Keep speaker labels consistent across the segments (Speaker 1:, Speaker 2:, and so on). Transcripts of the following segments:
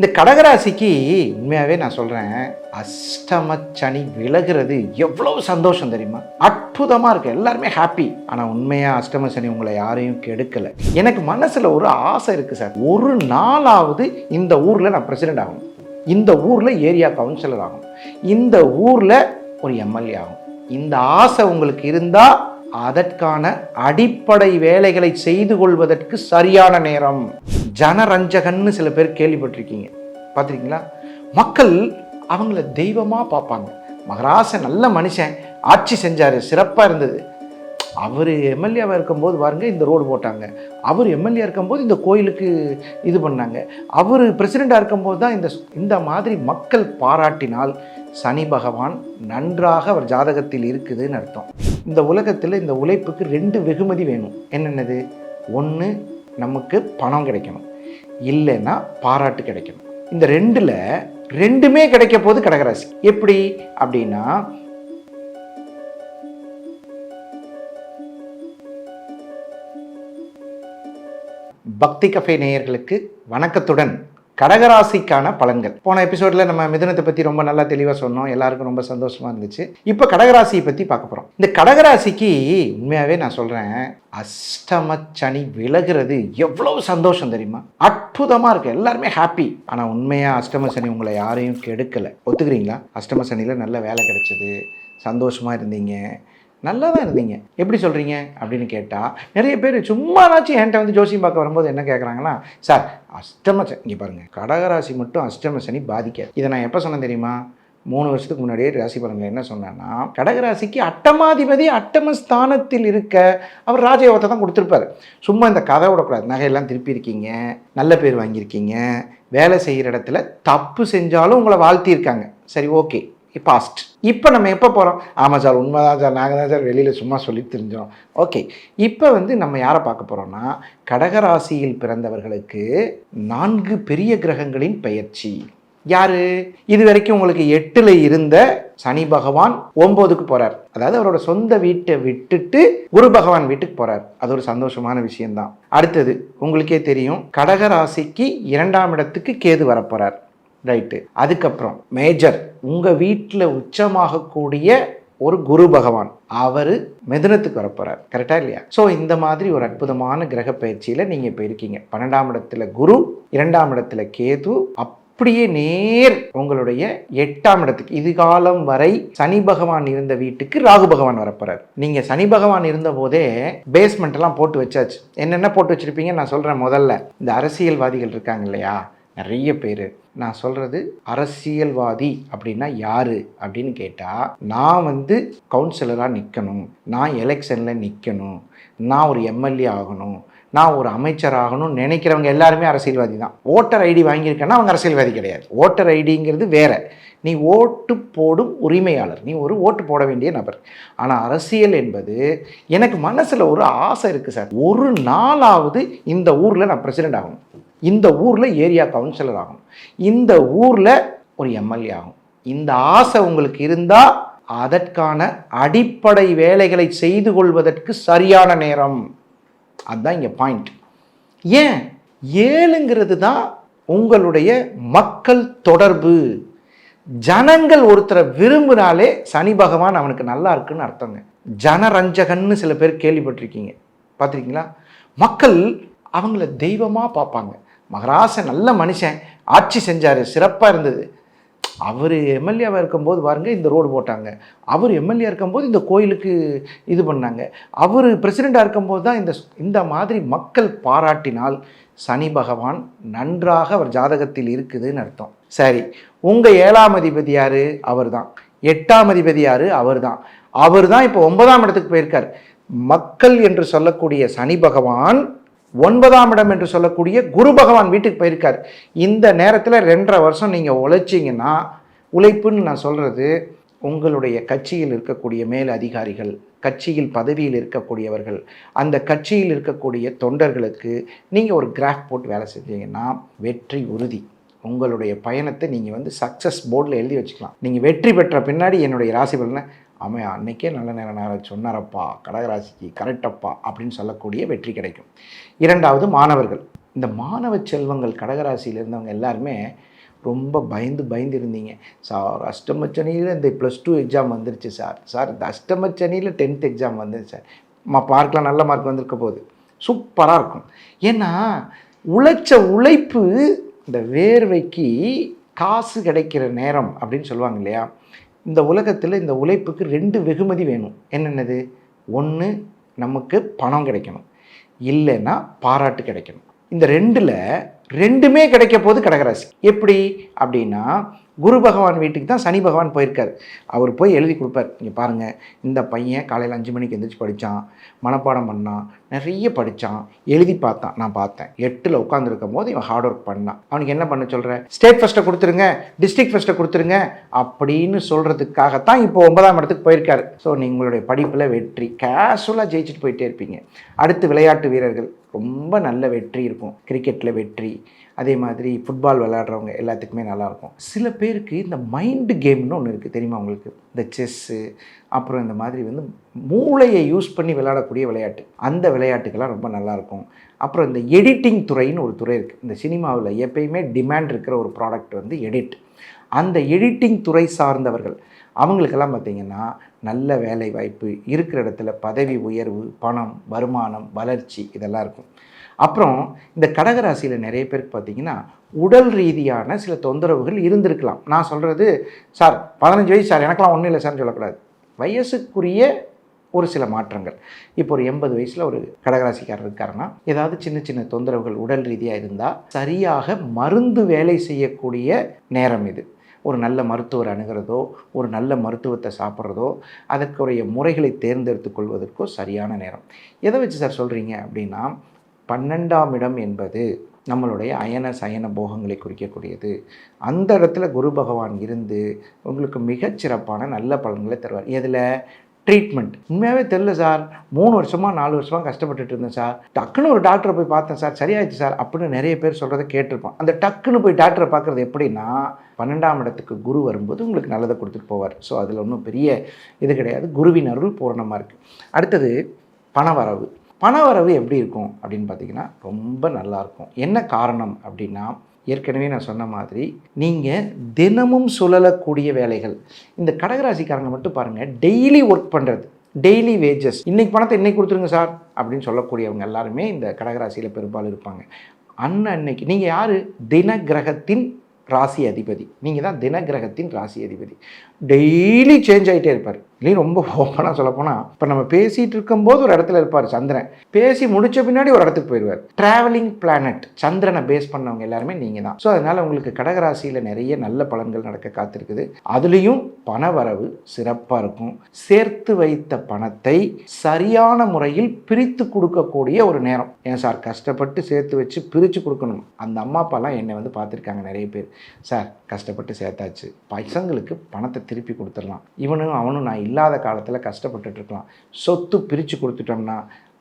Speaker 1: இந்த கடகராசிக்கு உண்மையாகவே நான் சொல்கிறேன் அஷ்டம சனி விலகிறது எவ்வளவு சந்தோஷம் தெரியுமா? அற்புதமாக இருக்குது எல்லாருமே ஹாப்பி ஆனால் உண்மையாக அஷ்டம சனி உங்களை யாரையும் கெடுக்கலை. எனக்கு மனசில் ஒரு ஆசை இருக்குது சார். ஒரு நாளாவது இந்த ஊரில் நான் பிரசிடெண்ட் ஆகணும். இந்த ஊரில் ஏரியா கவுன்சிலர் ஆகும் இந்த ஊரில் ஒரு எம்எல்ஏ ஆகும் இந்த ஆசை உங்களுக்கு இருந்தால் அதற்கான அடிப்படை வேலைகளை செய்து கொள்வதற்கு சரியான நேரம். ஜனரஞ்சகன்னு சில பேர் கேள்விப்பட்டிருக்கீங்க. பார்த்துருக்கீங்களா? மக்கள் அவங்கள தெய்வமாக பார்ப்பாங்க. மகராசன் நல்ல மனுஷன் ஆட்சி செஞ்சார் சிறப்பாக இருந்தது. அவர் எம்எல்ஏவாக இருக்கும்போது பாருங்க இந்த ரோடு போட்டாங்க. அவர் எம்எல்ஏ இருக்கும்போது இந்த கோயிலுக்கு இது பண்ணாங்க. அவர் பிரசிடெண்ட்டாக இருக்கும்போது தான் இந்த இந்த மாதிரி மக்கள் பாராட்டினால் சனி பகவான் நன்றாக அவர் ஜாதகத்தில் இருக்குதுன்னு அர்த்தம். இந்த உலகத்தில் இந்த உழைப்புக்கு ரெண்டு வெகுமதி வேணும். என்னென்னது? ஒன்று நமக்கு பணம் கிடைக்கணும். இல்லைன்னா பாராட்டு கிடைக்கணும். இந்த ரெண்டில் ரெண்டுமே கிடைக்க போது கடகராசி. எப்படி? அப்படின்னா பக்தி கஃபே நேயர்களுக்கு வணக்கத்துடன் கடகராசிக்கான பலன்கள். போன எபிசோடில் நம்ம மிதனத்தை பற்றி ரொம்ப நல்லா தெளிவாக சொன்னோம். எல்லாருக்கும் ரொம்ப சந்தோஷமாக இருந்துச்சு. இப்போ கடகராசியை பற்றி பார்க்க போகிறோம் இந்த கடகராசிக்கு உண்மையாகவே நான் சொல்கிறேன் அஷ்டம சனி விலகிறது எவ்வளவு சந்தோஷம் தெரியுமா? அற்புதமாக இருக்குது எல்லாருமே ஹாப்பி ஆனால் உண்மையாக அஷ்டம சனி உங்களை யாரையும் கெடுக்கலை. ஒத்துக்கிறீங்களா? அஷ்டம சனியில் நல்ல வேலை கிடைச்சது. சந்தோஷமாக இருந்தீங்க. நல்லா தான் இருந்தீங்க. எப்படி சொல்கிறீங்க அப்படின்னு கேட்டால் நிறைய பேர் சும்மானாச்சும் என்கிட்ட வந்து ஜோசியம் பார்க்க வரும்போது என்ன கேட்குறாங்கன்னா சார் அஷ்டம சனி இங்கே பாருங்கள் கடகராசி மட்டும் அஷ்டம சனி பாதிக்காது. இதை நான் எப்போ சொன்னேன் தெரியுமா? மூணு வருஷத்துக்கு முன்னாடியே ராசி பலன்கள் என்ன சொன்னேன்னா கடகராசிக்கு அட்டமாதிபதி அட்டம ஸ்தானத்தில் இருக்க அவர் ராஜயோகத்தை தான் கொடுத்துருப்பாரு. சும்மா இந்த கதை விடக்கூடாது. நகையெல்லாம் திருப்பி இருக்கீங்க நல்ல பேர் வாங்கியிருக்கீங்க வேலை செய்கிற இடத்துல தப்பு செஞ்சாலும் உங்களை வாழ்த்தியிருக்காங்க சரி ஓகே. பாஸ்ட் இப்போ நம்ம எப்போ போகிறோம் ஆமாம் சார் உண்மைதான் சார் நாங்கள் தான் சார் வெளியில் சும்மா சொல்லி தெரிஞ்சோம். ஓகே இப்போ வந்து நம்ம யாரை பார்க்க போகிறோம்னா கடகராசியில் பிறந்தவர்களுக்கு நான்கு பெரிய கிரகங்களின் பெயர்ச்சி. யாரு? இது வரைக்கும் உங்களுக்கு எட்டுல இருந்த சனி பகவான் ஒன்பதுக்கு போறார். அதாவது அவரோட சொந்த வீட்டை விட்டுட்டு குரு பகவான் வீட்டுக்கு போறார். அது ஒரு சந்தோஷமான விஷயம்தான். அடுத்தது உங்களுக்கே தெரியும் கடகராசிக்கு இரண்டாம் இடத்துக்கு கேது வரப்போறார் ரைட்டு அதுக்கப்புறம் மேஜர் உங்கள் வீட்டில் உச்சமாகக்கூடிய ஒரு குரு பகவான் அவர் மிதுனத்துக்கு வரப்போறார். கரெக்டாக இல்லையா? ஸோ இந்த மாதிரி ஒரு அற்புதமான கிரக பயிற்சியில் நீங்கள் இப்போ இருக்கீங்க. பன்னெண்டாம் இடத்துல குரு இரண்டாம் இடத்துல கேது அப்படியே நேர் உங்களுடைய எட்டாம் இடத்துக்கு. இது காலம் வரை சனி பகவான் இருந்த வீட்டுக்கு ராகு பகவான் வரப்போறார். நீங்க சனி பகவான் இருந்த போதே பேஸ்மெண்ட் எல்லாம் போட்டு வச்சாச்சு. என்னென்ன போட்டு வச்சிருப்பீங்க நான் சொல்றேன் முதல்ல. இந்த அரசியல்வாதிகள் இருக்காங்க இல்லையா? நிறைய பேர். நான் சொல்கிறது அரசியல்வாதி அப்படின்னா யார் அப்படின்னு கேட்டால் நான் வந்து கவுன்சிலராக நிற்கணும் நான் எலெக்ஷனில் நிற்கணும் நான் ஒரு எம்எல்ஏ ஆகணும். நான் ஒரு அமைச்சர் ஆகணும்னு நினைக்கிறவங்க எல்லாருமே அரசியல்வாதி தான். ஓட்டர் ஐடி வாங்கியிருக்கேன்னா அவங்க அரசியல்வாதி கிடையாது. ஓட்டர் ஐடிங்கிறது வேற. நீ ஓட்டு போடும் உரிமையாளர். நீ ஒரு ஓட்டு போட வேண்டிய நபர். ஆனால் அரசியல் என்பது எனக்கு மனசில் ஒரு ஆசை இருக்குது சார். ஒரு நாளாவது இந்த ஊரில் நான் பிரசிடென்ட் ஆகணும். இந்த ஊரில் ஏரியா கவுன்சிலர் ஆகணும். இந்த ஊரில் ஒரு எம்எல்ஏ ஆகும் இந்த ஆசை உங்களுக்கு இருந்தால் அதற்கான அடிப்படை வேலைகளை செய்து கொள்வதற்கு சரியான நேரம். அதுதான் இங்கே பாயிண்ட் ஏன்? ஏழுங்கிறது தான் உங்களுடைய மக்கள் தொடர்பு. ஜனங்கள் ஒருத்தரை விரும்பினாலே சனி பகவான் அவனுக்கு நல்லா இருக்குன்னு அர்த்தங்க. ஜனரஞ்சகன்னு சில பேர் கேள்விப்பட்டிருக்கீங்க. பார்த்துருக்கீங்களா? மக்கள் அவங்கள தெய்வமாக பார்ப்பாங்க. மகராசன் நல்ல மனுஷன் ஆட்சி செஞ்சார் சிறப்பாக இருந்தது. அவர் எம்எல்ஏவாக இருக்கும்போது பாருங்க இந்த ரோடு போட்டாங்க. அவர் எம்எல்ஏ இருக்கும்போது இந்த கோயிலுக்கு இது பண்ணாங்க. அவர் பிரசிடெண்ட்டாக இருக்கும்போது தான் இந்த இந்த மாதிரி மக்கள் பாராட்டினால் சனி பகவான் நன்றாக அவர் ஜாதகத்தில் இருக்குதுன்னு அர்த்தம். சரி உங்கள் ஏழாம் அதிபதி யார்? அவர் தான் எட்டாம் அதிபதி யார்? அவர் தான் அவர் தான் இப்போ ஒன்பதாம் இடத்துக்கு போயிருக்கார். மக்கள் என்று சொல்லக்கூடிய சனி பகவான் ஒன்பதாம் இடம் என்று சொல்லக்கூடிய குரு பகவான் வீட்டுக்கு போயிருக்கார். இந்த நேரத்தில் ரெண்டரை வருஷம் நீங்கள் உழைச்சிங்கன்னா உழைப்புன்னு நான் சொல்கிறது உங்களுடைய கட்சியில் இருக்கக்கூடிய மேல் அதிகாரிகள் கட்சியில் பதவியில் இருக்கக்கூடியவர்கள் அந்த கட்சியில் இருக்கக்கூடிய தொண்டர்களுக்கு நீங்கள் ஒரு கிராஃப் போட்டு வேலை செஞ்சீங்கன்னா வெற்றி உறுதி. உங்களுடைய பயணத்தை நீங்கள் வந்து சக்ஸஸ் போர்டில் எழுதி வச்சுக்கலாம். நீங்கள் வெற்றி பெற்ற பின்னாடி என்னுடைய ராசி பலனை அவன் அன்னைக்கே நல்ல நேரம் நேரம் சொன்னாரப்பா கடகராசிக்கு கரெக்டப்பா அப்படின்னு சொல்லக்கூடிய வெற்றி கிடைக்கும். இரண்டாவது மாணவர்கள். இந்த மாணவ செல்வங்கள் கடகராசியில் இருந்தவங்க எல்லாருமே ரொம்ப பயந்து பயந்து இருந்தீங்க. சார் அஷ்டமச்சனியில் இந்த ப்ளஸ் டூ எக்ஸாம் வந்துருச்சு சார். சார் இந்த அஷ்டமச்சனியில் டென்த் எக்ஸாம் வந்துருச்சு சார். மா பார்க்கலாம் நல்ல மார்க் வந்திருக்க போகுது. சூப்பராக இருக்கும். ஏன்னா உழைச்ச உழைப்பு இந்த வேர்வைக்கு காசு கிடைக்கிற நேரம் அப்படின்னு சொல்லுவாங்க இல்லையா? இந்த உலகத்தில் இந்த உழைப்புக்கு ரெண்டு வெகுமதி வேணும். என்னென்னது? ஒன்று நமக்கு பணம் கிடைக்கணும். இல்லைன்னா பாராட்டு கிடைக்கணும். இந்த ரெண்டில் ரெண்டுமே கிடைக்க போது கடகராசி. எப்படி? அப்படின்னா குரு பகவான் வீட்டுக்கு தான் சனி பகவான் போயிருக்காரு. அவர் போய் எழுதி கொடுப்பார். நீங்கள் பாருங்கள் இந்த பையன் காலையில் அஞ்சு மணிக்கு எந்திரிச்சு படித்தான் மனப்பாடம் பண்ணான் நிறைய படித்தான் எழுதி பார்த்தான். நான் பார்த்தேன். எட்டில் உட்காந்துருக்கும் போது இவன் ஹார்ட் ஒர்க் பண்ணான். அவனுக்கு என்ன பண்ண சொல்கிற ஸ்டேட் ஃபஸ்ட்டை கொடுத்துருங்க டிஸ்ட்ரிக்ட் ஃபஸ்ட்டை கொடுத்துருங்க அப்படின்னு சொல்கிறதுக்காகத்தான் இப்போ ஒன்பதாம் இடத்துக்கு போயிருக்காரு. ஸோ நீங்களுடைய படிப்பில் வெற்றி கேஷுவலாக ஜெயிச்சுட்டு போயிட்டே இருப்பீங்க. அடுத்து விளையாட்டு வீரர்கள். ரொம்ப நல்ல வெற்றி இருக்கும். கிரிக்கெட்டில் வெற்றி அதே மாதிரி ஃபுட்பால் விளையாடுறவங்க எல்லாத்துக்குமே நல்லாயிருக்கும். சில பேருக்கு இந்த மைண்டு கேம்னு ஒன்று இருக்குது தெரியுமா உங்களுக்கு? இந்த செஸ்ஸு அப்புறம் இந்த மாதிரி வந்து மூளையை யூஸ் பண்ணி விளையாடக்கூடிய விளையாட்டு. அந்த விளையாட்டுக்கெல்லாம் ரொம்ப நல்லாயிருக்கும். அப்புறம் இந்த எடிட்டிங் துறைன்னு ஒரு துறை இருக்குது இந்த சினிமாவில் எப்பயுமே டிமாண்ட் இருக்கிற ஒரு ப்ராடக்ட் வந்து எடிட் அந்த எடிட்டிங் துறை சார்ந்தவர்கள் அவங்களுக்கெல்லாம் பார்த்திங்கன்னா நல்ல வேலை வாய்ப்பு இருக்கிற இடத்துல பதவி உயர்வு பணம் வருமானம் வளர்ச்சி இதெல்லாம் இருக்கும். அப்புறம் இந்த கடகராசியில் நிறைய பேருக்கு பார்த்தீங்கன்னா உடல் ரீதியான சில தொந்தரவுகள் இருந்திருக்கலாம். நான் சொல்கிறது சார் பதினஞ்சு வயசு சார் எனக்கெல்லாம் ஒன்றும் இல்லை சார்னு சொல்லக்கூடாது. வயசுக்குரிய ஒரு சில மாற்றங்கள். இப்போ ஒரு எண்பது வயசில் ஒரு கடகராசிக்காரர் இருக்காருன்னா ஏதாவது சின்ன சின்ன தொந்தரவுகள் உடல் ரீதியாக இருந்தால் சரியாக மருந்து வேலை செய்யக்கூடிய நேரம் இது. ஒரு நல்ல மருத்துவர் அணுகிறதோ ஒரு நல்ல மருத்துவத்தை சாப்பிட்றதோ அதற்குரிய முறைகளை தேர்ந்தெடுத்து கொள்வதற்கோ சரியான நேரம். எதை வச்சு சார் சொல்கிறீங்க அப்படின்னா பன்னெண்டாம் இடம் என்பது நம்மளுடைய அயன சயன போகங்களை குறிக்கக்கூடியது. அந்த இடத்துல குரு பகவான் இருந்து உங்களுக்கு மிகச்சிறப்பான நல்ல பலன்களை தருவார். எதில்? ட்ரீட்மெண்ட் உண்மையாகவே தெரில சார். மூணு வருஷமாக நாலு வருஷமாக கஷ்டப்பட்டுட்டு இருந்தேன் சார். டக்குன்னு ஒரு டாக்டரை போய் பார்த்தேன் சார். சரியாயிடுச்சு சார் அப்படின்னு நிறைய பேர் சொல்கிறத கேட்டிருப்போம். அந்த டக்குன்னு போய் டாக்டரை பார்க்குறது எப்படின்னா பன்னெண்டாம் இடத்துக்கு குரு வரும்போது உங்களுக்கு நல்லதை கொடுத்துட்டு போவார். ஸோ அதில் ஒன்றும் பெரிய இது கிடையாது. குருவின் அருள் பூரணமாக இருக்குது அடுத்தது பணவரவு. பணவரவு எப்படி இருக்கும் அப்படின்னு பார்த்தீங்கன்னா ரொம்ப நல்லாயிருக்கும் என்ன காரணம் அப்படின்னா ஏற்கனவே நான் சொன்ன மாதிரி நீங்கள் தினமும் சுழலக்கூடிய வேலைகள். இந்த கடகராசிக்காரங்க மட்டும் பாருங்கள் டெய்லி ஒர்க் பண்ணுறது டெய்லி வேஜஸ் இன்றைக்கி பணத்தை இன்னைக்கு கொடுத்துருங்க சார் அப்படின்னு சொல்லக்கூடியவங்க எல்லாருமே இந்த கடகராசியில் பெரும்பாலும் இருப்பாங்க. அண்ணன் அன்னைக்கு நீங்கள் யார்? தின கிரகத்தின் ராசி அதிபதி. நீங்கள் தான் தின கிரகத்தின் ராசி அதிபதி. டெய்லி சேஞ்ச் ஆகிட்டே இருப்பார். இல்லையும் ரொம்ப ஓப்பனாக சொல்லப்போனால் இப்போ நம்ம பேசிகிட்டு இருக்கும்போது ஒரு இடத்துல இருப்பார் சந்திரன். பேசி முடித்த பின்னாடி ஒரு இடத்துக்கு போயிடுவார். ட்ராவலிங் பிளானட் சந்திரனை பேஸ் பண்ணவங்க எல்லாருமே நீங்கள் தான். ஸோ அதனால் உங்களுக்கு கடகராசியில் நிறைய நல்ல பலன்கள் நடக்க காத்திருக்குது. அதுலேயும் பண வரவு சிறப்பாக இருக்கும். சேர்த்து வைத்த பணத்தை சரியான முறையில் பிரித்து கொடுக்கக்கூடிய ஒரு நேரம். ஏன் சார் கஷ்டப்பட்டு சேர்த்து வச்சு பிரித்து கொடுக்கணும்? அந்த அம்மா அப்பாலாம் என்னை வந்து பார்த்துருக்காங்க நிறைய பேர். சார் கஷ்டப்பட்டு சேர்த்தாச்சு. பசங்களுக்கு பணத்தை திருப்பி கொடுத்துடலாம். இவனும் அவனும் நான் இல்லாத காலத்தில் கஷ்டப்பட்டுட்டு இருக்கலாம். சொத்து பிரித்து கொடுத்துட்டோம்னா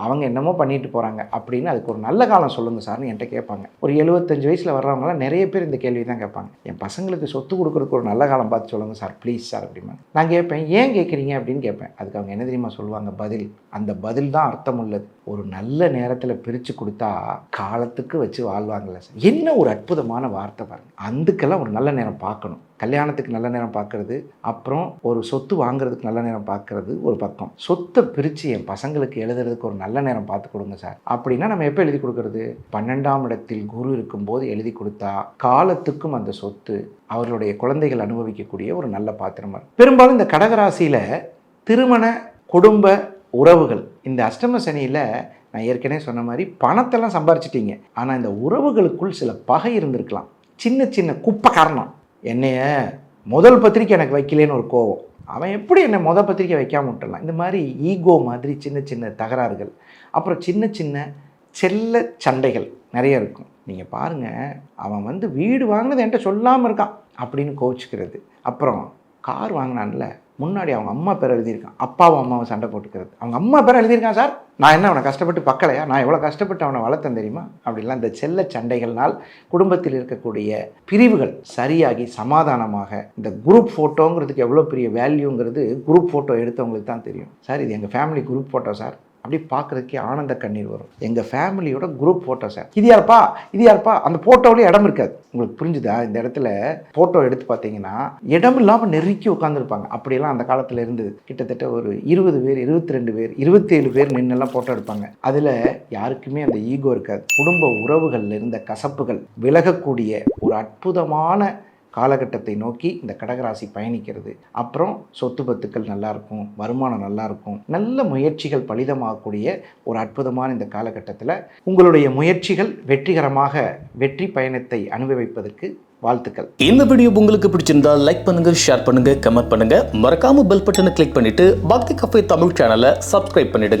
Speaker 1: அவங்க என்னமோ பண்ணிட்டு போகிறாங்க அப்படின்னு அதுக்கு ஒரு நல்ல காலம் சொல்லுங்கள் சார்னு என்கிட்ட கேட்பாங்க. ஒரு எழுபத்தஞ்சு வயசில் வர்றவங்களாம் நிறைய பேர் இந்த கேள்வி தான் கேட்பாங்க. என் பசங்களுக்கு சொத்து கொடுக்குறதுக்கு ஒரு நல்ல காலம் பார்த்து சொல்லுங்கள் சார் ப்ளீஸ் சார் அப்படிமா நான் கேட்பேன் ஏன் கேட்குறீங்க? அப்படின்னு கேட்பேன். அதுக்கு அவங்க என்ன தெரியுமா சொல்லுவாங்க? பதில். அந்த பதில் தான் அர்த்தம் உள்ளது. ஒரு நல்ல நேரத்தில் பிரித்து கொடுத்தா காலத்துக்கு வச்சு வாழ்வாங்கல்ல சார். என்ன ஒரு அற்புதமான வார்த்தை பாருங்கள் அதுக்கெல்லாம் ஒரு நல்ல நேரம் பார்க்கணும். கல்யாணத்துக்கு நல்ல நேரம் பார்க்கறது அப்புறம் ஒரு சொத்து வாங்குறதுக்கு நல்ல நேரம் பார்க்கறது ஒரு பக்கம். சொத்தை பிரித்து என் பசங்களுக்கு எழுதுறதுக்கு ஒரு நல்ல நேரம் பார்த்து கொடுங்க சார். அப்படின்னா நம்ம எப்போ எழுதி கொடுக்கறது? பன்னெண்டாம் இடத்தில் குரு இருக்கும்போது எழுதி கொடுத்தா காலத்துக்கும் அந்த சொத்து அவர்களுடைய குழந்தைகள் அனுபவிக்கக்கூடிய ஒரு நல்ல பாத்திரமா இருக்கும். பெரும்பாலும் இந்த கடகராசியில் திருமண குடும்ப உறவுகள் இந்த அஷ்டம சனியில் நான் ஏற்கனவே சொன்ன மாதிரி பணத்தெல்லாம் சம்பாரிச்சிட்டிங்க. ஆனால் இந்த உறவுகளுக்குள் சில பகை இருந்திருக்கலாம். சின்ன சின்ன குப்பை காரணம் என்னைய முதல் பத்திரிக்கை எனக்கு வைக்கலேன்னு ஒரு கோவம். அவன் எப்படி என்னை முதல் பத்திரிக்கை வைக்காம விட்டுடலாம் இந்த மாதிரி ஈகோ மாதிரி சின்ன சின்ன தகராறுகள். அப்புறம் சின்ன சின்ன செல்ல சண்டைகள் நிறைய இருக்கும். நீங்கள் பாருங்கள் அவன் வந்து வீடு வாங்கினது என்கிட்ட சொல்லாமல் இருக்கான் அப்படின்னு கோவிச்சுக்கிறது. அப்புறம் கார் வாங்கினான்ல முன்னாடி அவங்க அம்மா பேர் எழுதியிருக்கான். அப்பாவும் அம்மாவும் சண்டை போட்டுக்கிறது. அவங்க அம்மா பேர் எழுதியிருக்கான் சார். நான் என்ன அவனை கஷ்டப்பட்டு பக்கலையா நான் எவ்வளோ கஷ்டப்பட்டு அவனை வளர்த்தேன் தெரியுமா? அப்படிலாம் இந்த செல்ல சண்டைகள்னால் குடும்பத்தில் இருக்கக்கூடிய பிரிவுகள் சரியாகி சமாதானமாக இந்த குரூப் ஃபோட்டோங்கிறதுக்கு எவ்வளோ பெரிய வேல்யூங்கிறது குரூப் ஃபோட்டோ எடுத்தவங்களுக்கு தான் தெரியும். சார் இது எங்கள் ஃபேமிலி குரூப் ஃபோட்டோ சார். அப்படி பார்க்குறதுக்கே ஆனந்த கண்ணீர் வரும். எங்கள் ஃபேமிலியோட குரூப் ஃபோட்டோ சார் இது யாருப்பா? இது யாருப்பா? அந்த ஃபோட்டோவிலே இடம் இருக்காது. உங்களுக்கு புரிஞ்சுதா? இந்த இடத்துல ஃபோட்டோ எடுத்து பார்த்தீங்கன்னா இடம் இல்லாமல் நெருக்கி உட்காந்துருப்பாங்க அப்படியெல்லாம் அந்த காலத்தில் இருந்தது. கிட்டத்தட்ட ஒரு இருபது பேர் இருபத்தி ரெண்டு பேர் இருபத்தேழு பேர் நின்றுலாம் ஃபோட்டோ எடுப்பாங்க. அதில் யாருக்குமே அந்த ஈகோ இருக்காது. குடும்ப உறவுகளில் இருந்த கசப்புகள் விலகக்கூடிய ஒரு அற்புதமான காலகட்டத்தை நோக்கி இந்த கடகராசி பயணிக்கிறது. அப்புறம் சொத்து பத்துக்கள் நல்லா இருக்கும் வருமானம் நல்லா இருக்கும் நல்ல முயற்சிகள் பலிதமாகக்கூடிய ஒரு அற்புதமான இந்த காலகட்டத்தில் உங்களுடைய முயற்சிகள் வெற்றிகரமாக வெற்றி பயணத்தை அனுபவிப்பதற்கு வாழ்த்துக்கள்.
Speaker 2: இந்த வீடியோ உங்களுக்கு பிடிச்சிருந்தா லைக் பண்ணுங்க ஷேர் பண்ணுங்க கமெண்ட் பண்ணுங்க. மறக்காம பெல் பட்டனை கிளிக் பண்ணிட்டு பக்தி கஃபே தமிழ் சேனலை சப்ஸ்கிரைப் பண்ணிடுங்க.